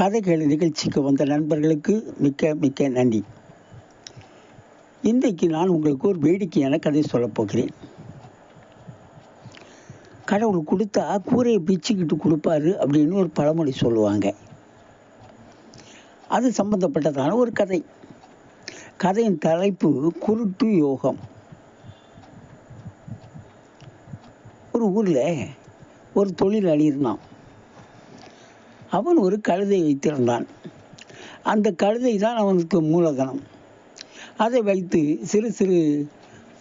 கதைகள் நிகழ்ச்சிக்கு வந்த நண்பர்களுக்கு மிக்க மிக்க நன்றி. இன்றைக்கு நான் உங்களுக்கு ஒரு வேடிக்கையான கதை சொல்லப் போகிறேன். கடவுள் கொடுத்தா கூரையை பிச்சுக்கிட்டு கொடுப்பாரு அப்படின்னு ஒரு பழமொழி சொல்லுவாங்க. அது சம்பந்தப்பட்டதான ஒரு கதை. கதையின் தலைப்பு குருட்டு யோகம். ஒரு ஊரில் ஒரு தொழிலாளி இருந்தான். அவன் ஒரு கழுதை வைத்திருந்தான். அந்த கழுதை தான் அவனுக்கு மூலதனம். அதை வைத்து சிறு சிறு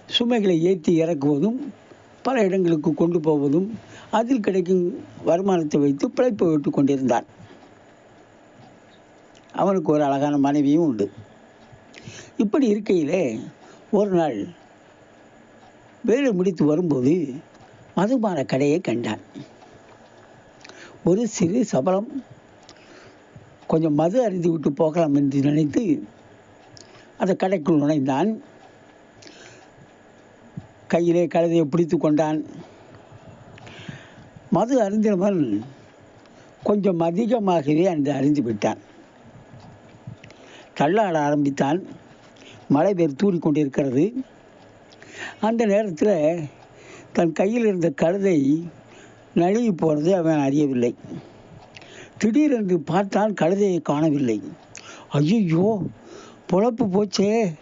சுமைகளை ஏற்றி இறக்குவதும் பல இடங்களுக்கு கொண்டு போவதும் அதில் கிடைக்கும் வருமானத்தை வைத்து பிழைப்பு விட்டு கொண்டிருந்தான். அவனுக்கு ஒரு அழகான மனைவியும் உண்டு. இப்படி இருக்கையிலே ஒரு நாள் வேலை முடித்து வரும்போது மதுபான கடையை கண்டான். ஒரு சிறு சபலம். கொஞ்சம் மது அறிந்து விட்டு போகலாம் என்று நினைத்து அந்த கடைக்குள் நுழைந்தான். கையிலே கழுதையை பிடித்து கொண்டான். மது அருந்தினவன் கொஞ்சம் அதிகமாகவே அந்த அறிந்து விட்டான். தள்ளாட ஆரம்பித்தான். மழை பேர் தூறி கொண்டிருக்கிறது. அந்த நேரத்தில் தன் கையில் இருந்த கழுதை நழுவி போனதை அவன் அறியவில்லை. திடீரென்று பார்த்தான் கழுதையை காணவில்லை. ஐயோ பொழப்பு போச்சே.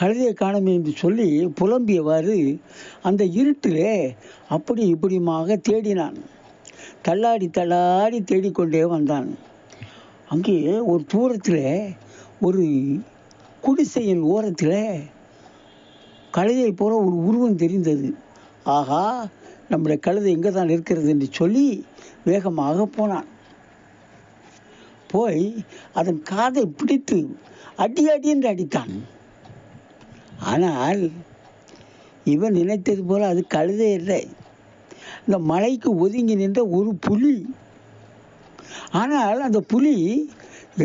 கழுதையை காணமே என்று சொல்லி புலம்பியவாறு அந்த இருட்டிலே அப்படி இப்படியுமாக தேடினான். தள்ளாடி தள்ளாடி தேடிக்கொண்டே வந்தான். அங்கே ஒரு தூரத்தில் ஒரு குடிசையின் ஓரத்தில் கழுதை போல ஒரு உருவம் தெரிந்தது. ஆகா நம்முடைய கழுதை எங்கே தான் இருக்கிறது என்று சொல்லி வேகமாக போனான். போய் அதன் காதை பிடித்து அடி அடி என்று அடித்தான். ஆனால் இவன் நினைத்தது போல அது கழுதை இல்லை இந்த மலைக்கு ஒதுங்கி நின்ற ஒரு புலி. ஆனால் அந்த புலி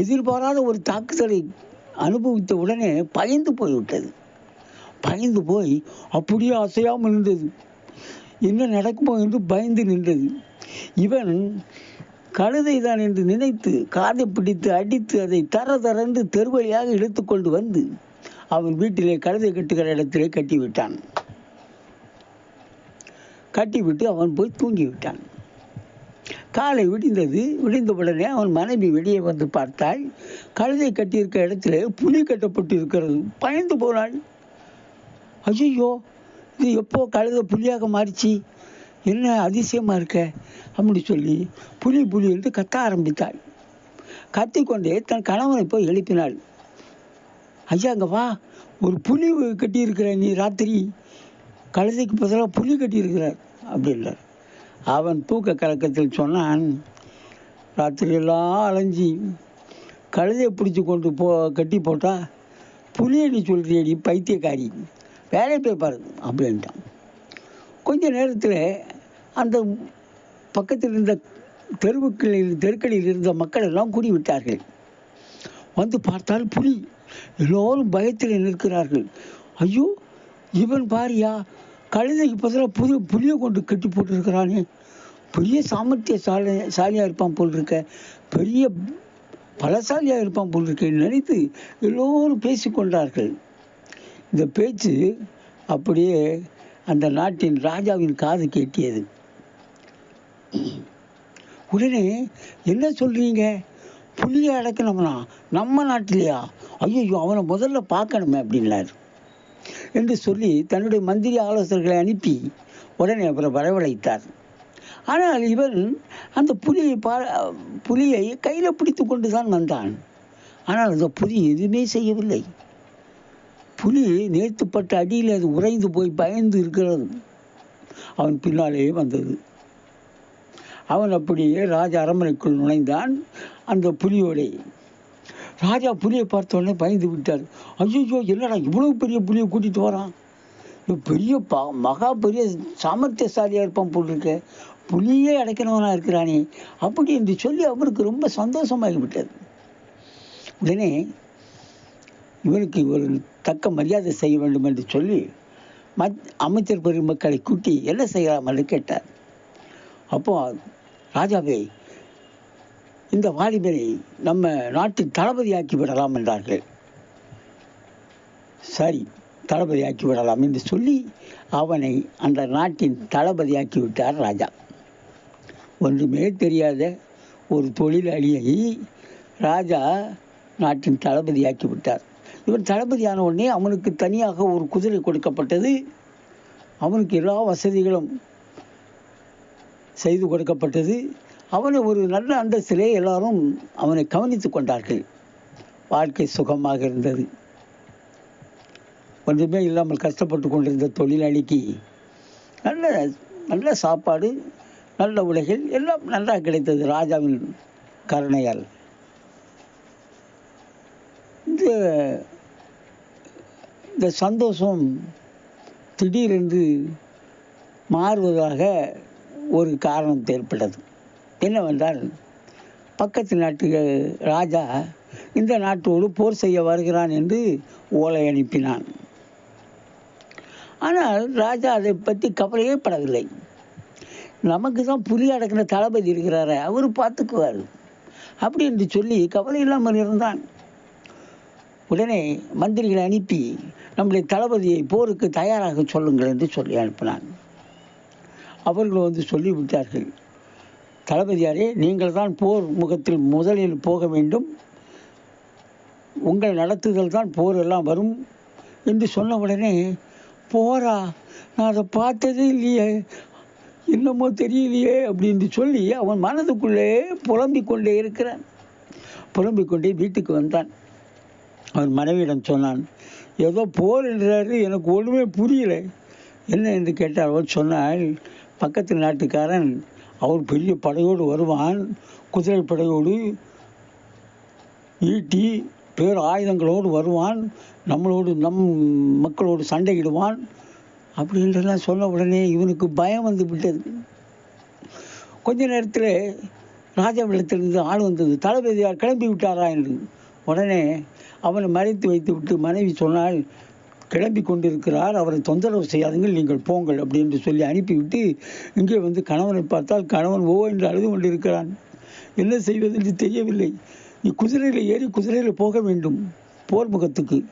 எதிர்பாராத ஒரு தாக்குதலை அனுபவித்த உடனே பயந்து போய்விட்டது. பயந்து போய் அப்படியே அசையாமல் நின்றது என்ன நடக்குமோ என்று பயந்து நின்றது. இவன் கழுதை தான் என்று நினைத்து காதை பிடித்து அடித்து அதை தர தரந்து தெருவழியாக இழுத்துக்கொண்டு வந்து அவன் வீட்டிலே கழுதை கட்டுகிற இடத்திலே கட்டிவிட்டான். கட்டிவிட்டு அவன் போய் தூங்கி விட்டான் காலை விடிந்தது. விடிந்த உடனே அவன் மனைவி வெளியே வந்து பார்த்தால் கழுதை கட்டியிருக்க இடத்துல புலி கட்டப்பட்டு இருக்கிறது பயந்து போனாள். ஐயோ இது எப்போ கழுத புலியாக மாறிச்சு? என்ன அதிசயமாக இருக்க? அப்படி சொல்லி புலி புலி என்று கத்த ஆரம்பித்தாள். கத்திக்கொண்டே தன் கணவனை போய் எழுப்பினாள். ஐயா அங்கே வா. ஒரு புலி கட்டியிருக்கிற நீ ராத்திரி கழுதைக்கு பதிலாக புலி கட்டியிருக்கிறார் அப்படின்றார். அவன் தூக்க கலக்கத்தில் சொன்னான் ராத்திரியெல்லாம் அலைஞ்சி கழுதையை பிடிச்சி கொண்டு போ கட்டி போட்டால் புலியடி நீ சொல்றியடி பைத்தியக்காரி. வேலையை போய் பாரு அப்படின்ட்டான். கொஞ்ச நேரத்தில் அந்த பக்கத்தில் இருந்த தெருவுக்களில் தெருக்களில் இருந்த மக்கள் எல்லாம் கூடி விட்டார்கள் வந்து பார்த்தால் புலி. எல்லோரும் பயத்தில் நிற்கிறார்கள். ஐயோ இவன் பாரியா கழுதைக்கு பதிலாக புது புளியை கொண்டு கட்டி போட்டிருக்கிறானே. பெரிய சாமர்த்திய சாலை சாலியாக இருப்பான் போல் இருக்க பெரிய பலசாலியாக இருப்பான் போல் இருக்க நினைத்து எல்லோரும் பேசிக்கொண்டார்கள். இந்த பேச்சு அப்படியே அந்த நாட்டின் ராஜாவின் காது கேட்டியது. உடனே என்ன சொல்கிறீங்க புலியை அடக்கணும்னா நம்ம நாட்டிலையா? ஐயோ அவனை முதல்ல பார்க்கணுமே அப்படின்னாரு. என்று சொல்லி தன்னுடைய மந்திரி ஆலோசகர்களை அனுப்பி உடனே அவரை வரவழைத்தார். ஆனால் இவன் அந்த புலியை பா புலியை கையில் பிடித்து கொண்டு தான் வந்தான். ஆனால் அந்த புலி எதுவுமே செய்யவில்லை. புலி நேர்த்துப்பட்ட அடியில் அது உறைந்து போய் பயந்து இருக்கிறது. அவன் பின்னாலேயே வந்தது. அவன் அப்படியே ராஜா அரண்மனைக்குள் நுழைந்தான். அந்த புலியோடே ராஜா புலியை பார்த்த உடனே பயந்து விட்டார். ஐயோ என்னடா இவ்வளவு பெரிய புலியை கூட்டிட்டு வரான்? பெரிய பா மகா பெரிய சாமர்த்தியசாலியாக இருப்பான் போட்டிருக்க புலியே அடைக்கணவனா இருக்கிறானே. அப்படி என்று சொல்லி அவருக்கு ரொம்ப சந்தோஷமாகி விட்டது உடனே இவனுக்கு இவர் தக்க மரியாதை செய்ய வேண்டும் என்று சொல்லி மத் அமைச்சர் பெருமக்களை கூட்டி என்ன செய்யலாம் என்று கேட்டார். அப்போ ராஜாவே இந்த வாலிபரை நம்ம நாட்டின் தளபதியாக்கி விடலாம் என்றார்கள். சரி தளபதியாக்கி விடலாம் என்று சொல்லி அவனை அந்த நாட்டின் தளபதியாக்கி விட்டார் ராஜா. ஒன்றுமே தெரியாத ஒரு தொழிலாளியை ராஜா நாட்டின் தளபதியாக்கி விட்டார். இவன் தளபதியான உடனே அவனுக்கு தனியாக ஒரு குதிரை கொடுக்கப்பட்டது. அவனுக்கு எல்லா வசதிகளும் செய்து கொடுக்கப்பட்டது. அவனை ஒரு நல்ல அந்தஸ்திலே எல்லாரும் அவனை கவனித்து கொண்டார்கள். வாழ்க்கை சுகமாக இருந்தது. ஒன்றுமே இல்லாமல் கஷ்டப்பட்டு கொண்டிருந்த தொழிலாளிக்கு நல்ல நல்ல சாப்பாடு நல்ல உலகில் எல்லாம் நன்றாக கிடைத்தது ராஜாவின் கருணையால். இந்த இந்த சந்தோஷம் திடீரென்று மாறுவதாக ஒரு காரணம் ஏற்பட்டது என்னவென்றால் பக்கத்து நாட்டு ராஜா இந்த நாட்டோடு போர் செய்ய வருகிறான் என்று ஓலை அனுப்பினான். ஆனால் ராஜா அதை பற்றி கவலையே படவில்லை. நமக்கு தான் புரிய அடக்கின தளபதி இருக்கிறாரு அவர் பார்த்துக்குவார். அப்படி என்று சொல்லி கவலை இல்லாமல் இருந்தான். உடனே மந்திரிகளை அனுப்பி நம்முடைய தளபதியை போருக்கு தயாராக சொல்லுங்கள் என்று சொல்லி அனுப்பினான் அவர்கள் வந்து சொல்லிவிட்டார்கள் தளபதியாரே நீங்கள் தான் போர் முகத்தில் முதலில் போக வேண்டும். உங்கள் நடத்துதல் தான் போர் எல்லாம் வரும். என்று சொன்ன உடனே போரா நான் அதை பார்த்ததே இல்லையே. இன்னமோ தெரியலையே. அப்படின்னு சொல்லி அவன் மனதுக்குள்ளே புலம்பிக் கொண்டே இருக்கிறான். புலம்பிக் கொண்டே வீட்டுக்கு வந்தான். அவன் மனைவியிடம் சொன்னான் ஏதோ போர் என்றார் எனக்கு ஒன்றுமே புரியல. என்ன என்று கேட்டார் அவர் சொன்னால் பக்கத்து நாட்டுக்காரன் அவர் பெரிய படையோடு வருவான் குதிரை படையோடு ஈட்டி பேர் ஆயுதங்களோடு வருவான் நம்மளோடு நம் மக்களோடு சண்டையிடுவான் அப்படின்றலாம் சொன்ன உடனே இவனுக்கு பயம் வந்து விட்டது. கொஞ்ச நேரத்தில் ராஜாவிடத்திலிருந்து ஆள் வந்தது. தளபதியார் கிளம்பி விட்டாரா என்று. உடனே அவனை மறைத்து வைத்துவிட்டு மனைவி சொன்னால் கிளம்பி கொண்டிருக்கிறார் அவரை தொந்தரவு செய்யாதுங்கள் நீங்கள் போங்கள் அப்படின்னு சொல்லி அனுப்பிவிட்டு இங்கே வந்து கணவனை பார்த்தால் கணவன் ஓ என்று அழுது கொண்டிருக்கிறான். என்ன செய்வது? என்று தெரியவில்லை. நீ குதிரையில் ஏறி குதிரையில் போக வேண்டும் போர் முகத்துக்கு.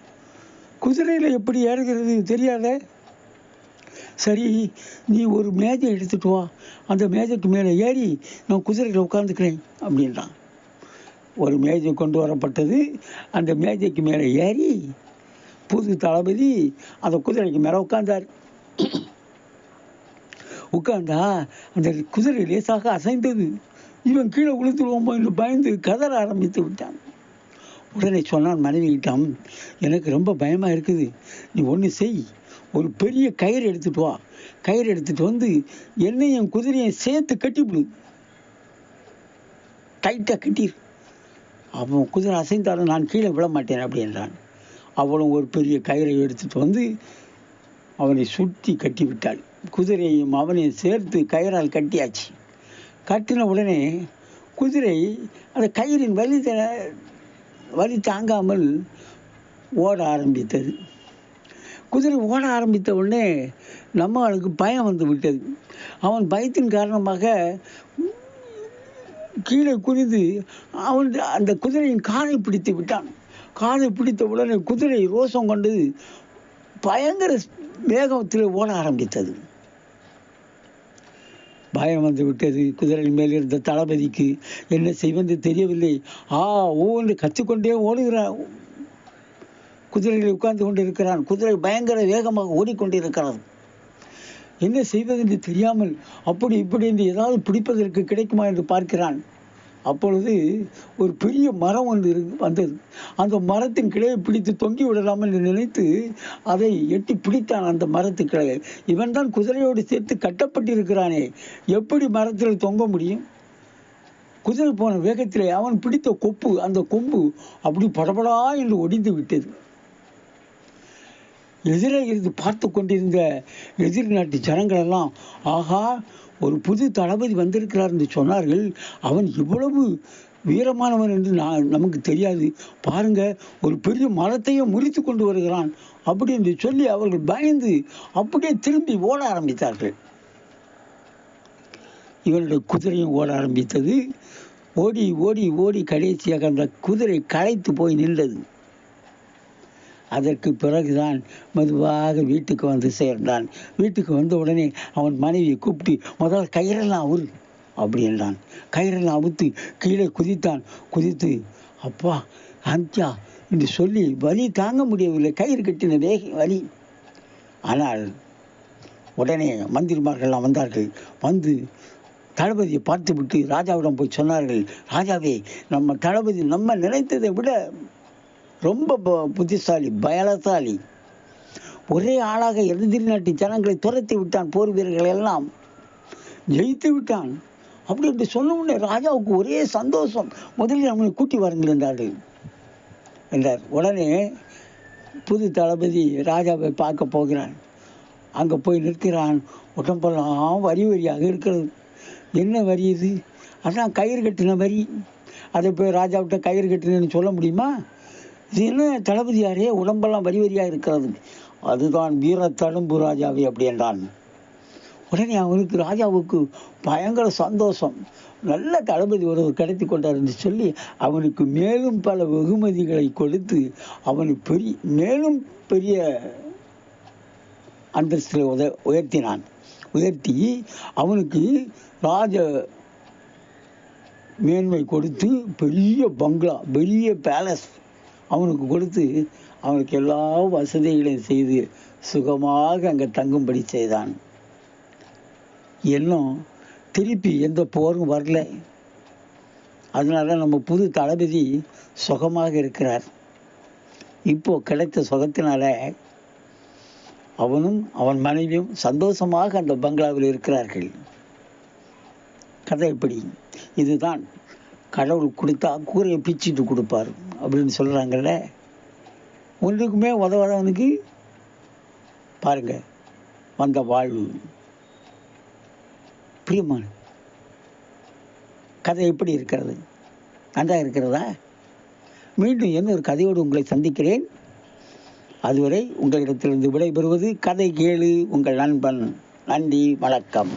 குதிரையில் எப்படி ஏறுகிறது தெரியாத? சரி நீ ஒரு மேஜை எடுத்துட்டு வா அந்த மேஜைக்கு மேலே ஏறி நான் குதிரையில் உட்காந்துக்கிறேன் அப்படின்றான். ஒரு மேஜை கொண்டு வரப்பட்டது. அந்த மேஜைக்கு மேலே ஏறி புது தளபதி அந்த குதிரைக்கு மேலே உட்கார்ந்தார். உட்கார்ந்தா அந்த குதிரை லேசாக அசைந்தது. இவன் கீழே விழுந்துருவோமோ என்று பயந்து கதற ஆரம்பித்து விட்டான். உடனே சொன்னான் மனைவியிட்டம் எனக்கு ரொம்ப பயமாக இருக்குது. நீ ஒன்று செய். ஒரு பெரிய கயிறு எடுத்துட்டு வா. கயிறு எடுத்துட்டு வந்து என்னையும் குதிரையும் சேர்த்து கட்டிவிடு. டைட்டாக கட்டிரு. அவன் குதிரை அசைந்தாலும் நான் கீழே விழ மாட்டேன் அப்படின்றான் அவளும் ஒரு பெரிய கயிறை எடுத்துட்டு வந்து அவனை சுற்றி கட்டிவிட்டாள். குதிரையும் அவனையும் சேர்த்து கயிறால் கட்டியாச்சு. கட்டின உடனே குதிரை அந்த கயிறின் வலி த- வலி தாங்காமல் ஓட ஆரம்பித்தது. குதிரை ஓட ஆரம்பித்த உடனே நம்மளுக்கு பயம் வந்து விட்டது. அவன் பயத்தின் காரணமாக கீழே குனிந்து அவன் அந்த குதிரையின் காலை பிடித்து விட்டான். காலை பிடித்த உடனே குதிரை ரோசம் கொண்டு பயங்கர வேகத்தில் ஓட ஆரம்பித்தது. பயம் வந்து விட்டது. குதிரையின் மேல் இருந்த தளபதிக்கு என்ன செய்வது தெரியவில்லை. ஆ ஓ என்று கத்திக்கொண்டே ஓடுகிறான் குதிரையில் உட்கார்ந்து கொண்டிருக்கிறான். குதிரை பயங்கர வேகமாக ஓடிக்கொண்டிருக்கிறது. என்ன செய்வது என்று தெரியாமல் அப்படி இப்படி என்று ஏதாவது பிடிப்பதற்கு கிடைக்குமா என்று பார்க்கிறான். அப்பொழுது ஒரு பெரிய மரம் ஒன்று இரு- வந்தது. அந்த மரத்தின் கிளையை பிடித்து தொங்கி விடலாம் என்று நினைத்து அதை எட்டி பிடித்தான் அந்த மரத்து கிளையை இவன் தான் குதிரையோடு சேர்த்து கட்டப்பட்டிருக்கிறானே. எப்படி மரத்தில் தொங்க முடியும்? குதிரை போன வேகத்திலே அவன் பிடித்த கொப்பு அந்த கொம்பு அப்படி படபடா என்று ஒடிந்து விட்டது. எதிரே இருந்து பார்த்து கொண்டிருந்த எதிர் நாட்டு ஜனங்களெல்லாம் ஆகா ஒரு புது தளபதி வந்திருக்கிறார் என்று சொன்னார்கள். அவன் இவ்வளவு வீரமானவன் என்று நான் நமக்கு தெரியாது. பாருங்க ஒரு பெரிய மரத்தையே முறித்து கொண்டு வருகிறான் அப்படி என்று சொல்லி அவர்கள் பயந்து அப்படியே திரும்பி ஓட ஆரம்பித்தார்கள். இவனுடைய குதிரையும் ஓட ஆரம்பித்தது. ஓடி ஓடி ஓடி கடைசியாக அந்த குதிரை களைத்து போய் நின்றது. அதற்கு பிறகுதான் மெதுவாக வீட்டுக்கு வந்து சேர்ந்தான். வீட்டுக்கு வந்த உடனே அவன் மனைவியை கூப்பிட்டு முதல்ல கயிறெல்லாம் அவுரு அப்படி என்றான். கயிறெல்லாம் அவுத்து கீழே குதித்தான். குதித்து அப்பா அந்தியா என்று சொல்லி வலி தாங்க முடியவில்லை. கயிறு கட்டின வேக வலி. ஆனால் உடனே மந்திரிமார்கள்லாம் வந்தார்கள். வந்து தளபதியை பார்த்துவிட்டு ராஜாவிடம் போய் சொன்னார்கள் ராஜாவே நம்ம தளபதி நம்ம நினைத்ததை விட ரொம்ப ப- புத்திசாலி பயலசாலி. ஒரே ஆளாக எதிரி நாட்டு ஜனங்களை துரத்தி விட்டான் போர் வீரர்கள் எல்லாம். ஜெயித்து விட்டான். அப்படி என்று சொன்ன உடனே ராஜாவுக்கு ஒரே சந்தோஷம். முதலில் அவனை கூட்டி வாருங்கள் என்றார்கள் என்றார். உடனே புது தளபதி ராஜாவை பார்க்க போகிறான். அங்கே போய் நிற்கிறான். உடம்பெல்லாம் வரி வரியாக இருக்கிறது. என்ன வரி இது? அதான் கயிறு கட்டின வரி. அதை போய் ராஜாவிட்ட கயிறு கட்டினேன்னு சொல்ல முடியுமா? இது என்ன தளபதியாரே உடம்பெல்லாம் வரி வரியாக இருக்கிறது. அதுதான் வீர தழும்பு ராஜாவே அப்படி என்றான். உடனே அவனுக்கு ராஜாவுக்கு பயங்கர சந்தோஷம். நல்ல தளபதி ஒருவர் கிடைத்து கொண்டார் என்று சொல்லி அவனுக்கு மேலும் பல வெகுமதிகளை கொடுத்து அவனை பெரிய மேலும் பெரிய அந்தஸ்தில் உத உயர்த்தினான். உயர்த்தி அவனுக்கு ராஜ மேன்மை கொடுத்து பெரிய பங்களா பெரிய பேலஸ் அவனுக்கு கொடுத்து அவனுக்கு எல்லா வசதிகளையும் செய்து சுகமாக அங்கே தங்கும்படி செய்தான். இன்னும் திருப்பி எந்த போரும் வரல. அதனால நம்ம புது தளபதி சுகமாக இருக்கிறார். இப்போ கிடைத்த சுகத்தினால அவனும் அவன் மனைவியும் சந்தோஷமாக அந்த பங்களாவில் இருக்கிறார்கள். கதை எப்படி இதுதான். கடவுள் கொடுத்தா கூரையை பிச்சுட்டு கொடுப்பார் அப்படின்னு சொல்கிறாங்கல்ல ஒன்றுக்குமே உதவாதவனுக்கு பாருங்க வந்த வாழ்வு. பிரியமான கதை எப்படி இருக்கிறது? நன்றாக இருக்கிறதா? மீண்டும் என்ன ஒரு கதையோடு உங்களை சந்திக்கிறேன். அதுவரை உங்களிடத்திலிருந்து விடைபெறுவது கதை கேளு உங்கள் நண்பன். நன்றி வணக்கம்.